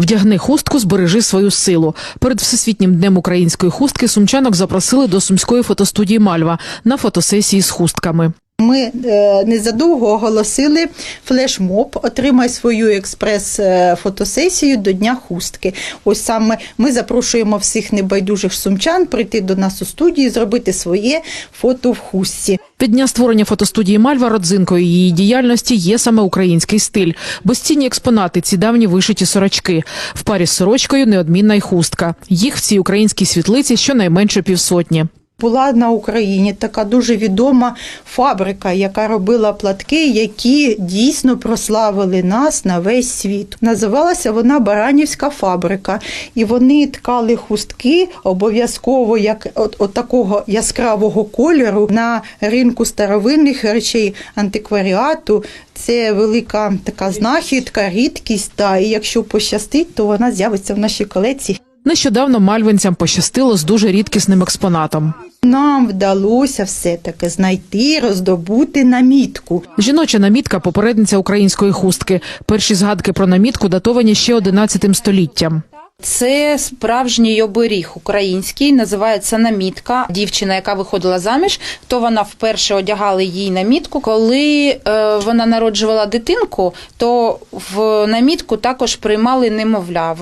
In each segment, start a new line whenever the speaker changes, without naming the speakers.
Вдягни хустку, збережи свою силу. Перед всесвітнім днем української хустки сумчанок запросили до сумської фотостудії Мальва на фотосесії з хустками.
Ми е, незадовго оголосили флешмоб, отримай свою експрес-фотосесію до Дня хустки. Ось саме ми запрошуємо всіх небайдужих сумчан прийти до нас у студію, зробити своє фото в хустці.
Від дня створення фотостудії Мальва родзинкою її діяльності є саме український стиль. Безцінні експонати ці давні вишиті сорочки. В парі з сорочкою неодмінна й хустка. Їх в цій українській світлиці щонайменше півсотні.
Була на Україні така дуже відома фабрика, яка робила платки, які дійсно прославили нас на весь світ. Називалася вона Баранівська фабрика, і вони ткали хустки обов'язково як от, от такого яскравого кольору на ринку старовинних речей антикваріату. Це велика така знахідка, рідкість. Та і якщо пощастить, то вона з'явиться в нашій колекції.
Нещодавно мальвинцям пощастило з дуже рідкісним експонатом.
Нам вдалося все-таки знайти, роздобути намітку.
Жіноча намітка попередниця української хустки. Перші згадки про намітку датовані ще 11 століттям.
Це справжній оберіг український, називається намітка. Дівчина, яка виходила заміж, то вона вперше одягала їй намітку. Коли е, вона народжувала дитинку, то в намітку також приймали немовля.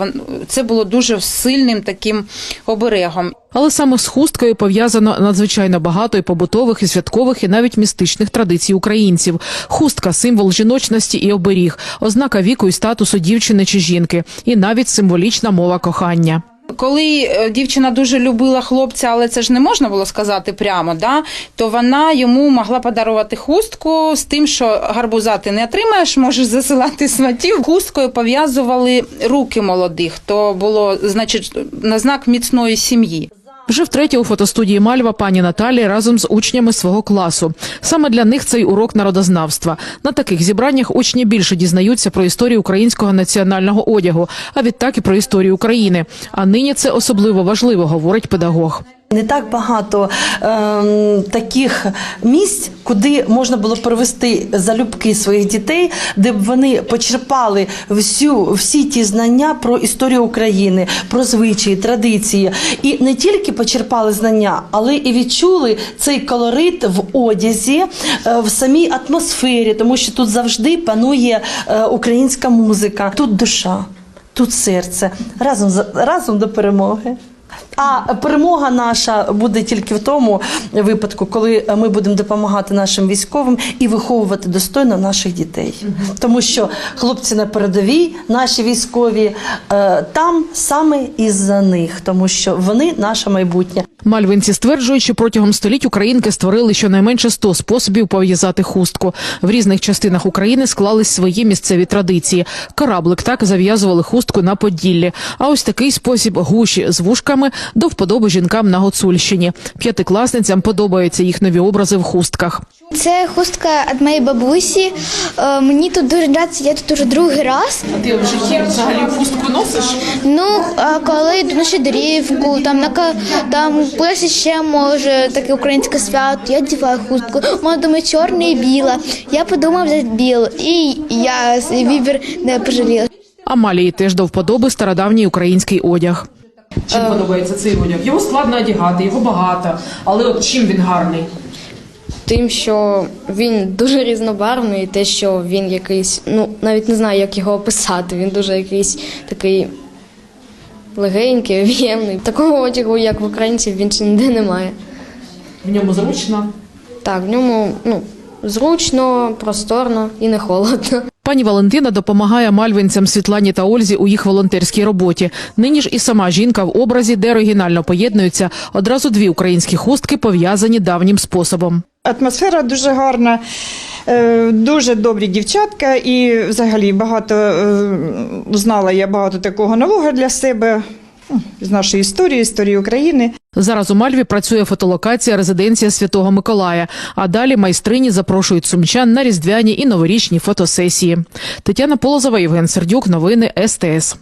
Це було дуже сильним таким оберегом.
Але саме з хусткою пов'язано надзвичайно багато і побутових, і святкових, і навіть містичних традицій українців. Хустка символ жіночності і оберіг, ознака віку і статусу дівчини чи жінки, і навіть символічна мова кохання.
Коли е, дівчина дуже любила хлопця, але це ж не можна було сказати прямо, да, то вона йому могла подарувати хустку з тим, що гарбуза ти не отримаєш, можеш засилати сватів. Хусткою пов'язували руки молодих. То було, значить, на знак міцної сім'ї.
Вже втретє у фотостудії Мальва пані Наталі разом з учнями свого класу. Саме для них цей урок народознавства. На таких зібраннях учні більше дізнаються про історію українського національного одягу, а відтак і про історію України. А нині це особливо важливо, говорить педагог.
Не так багато ем, таких місць, куди можна було привести залюбки своїх дітей, де б вони почерпали всю всі ті знання про історію України, про звичаї, традиції, і не тільки почерпали знання, але і відчули цей колорит в одязі, е, в самій атмосфері, тому що тут завжди панує е, українська музика, тут душа, тут серце. Разом разом до перемоги. А перемога наша буде тільки в тому випадку, коли ми будемо допомагати нашим військовим і виховувати достойно наших дітей. Тому що хлопці на передовій, наші військові е, там саме із-за них, тому що вони наше майбутнє.
Мальвинці стверджують, що протягом століть українки створили щонайменше 100 способів пов'язати хустку. В різних частинах України склались свої місцеві традиції. Кораблик так зав'язували хустку на Поділлі. А ось такий спосіб гуші з вушками до вподоби жінкам на Гуцульщині. П'ятикласницям подобаються їх нові образи в хустках.
Це хустка від моєї бабусі. Е, Мені тут дуже подобається, я тут уже другий раз.
А ти в житті взагалі хустку носиш?
Ну, а коли йду на щедрівку, там на там колись ще може таке українське свято, я діваю хустку. Мама думає, чорна і біла. Я подумав взяти білу, і я свій вибір не пожаліла.
Амалії теж до вподоби стародавній український одяг. Чим подобається цей одяг? Його складно одягати, його багато. Але от чим він гарний?
Тим, що він дуже різнобарвний, і те, що він якийсь, ну навіть не знаю, як його описати. Він дуже якийсь такий легенький, об'ємний. Такого одягу, як в українців, він ще ніде немає.
В ньому зручно.
Так, в ньому ну, зручно, просторно і не холодно.
Пані Валентина допомагає мальвинцям Світлані та Ользі у їх волонтерській роботі. Нині ж і сама жінка в образі, де оригінально поєднуються одразу дві українські хустки, пов'язані давнім способом.
Атмосфера дуже гарна, е, дуже добрі дівчатка, і взагалі багато е, знала я багато такого нового для себе ну, з нашої історії, історії України.
Зараз у Мальві працює фотолокація резиденція Святого Миколая. А далі майстрині запрошують сумчан на різдвяні і новорічні фотосесії. Тетяна Полозова, Євген Сердюк. Новини СТС.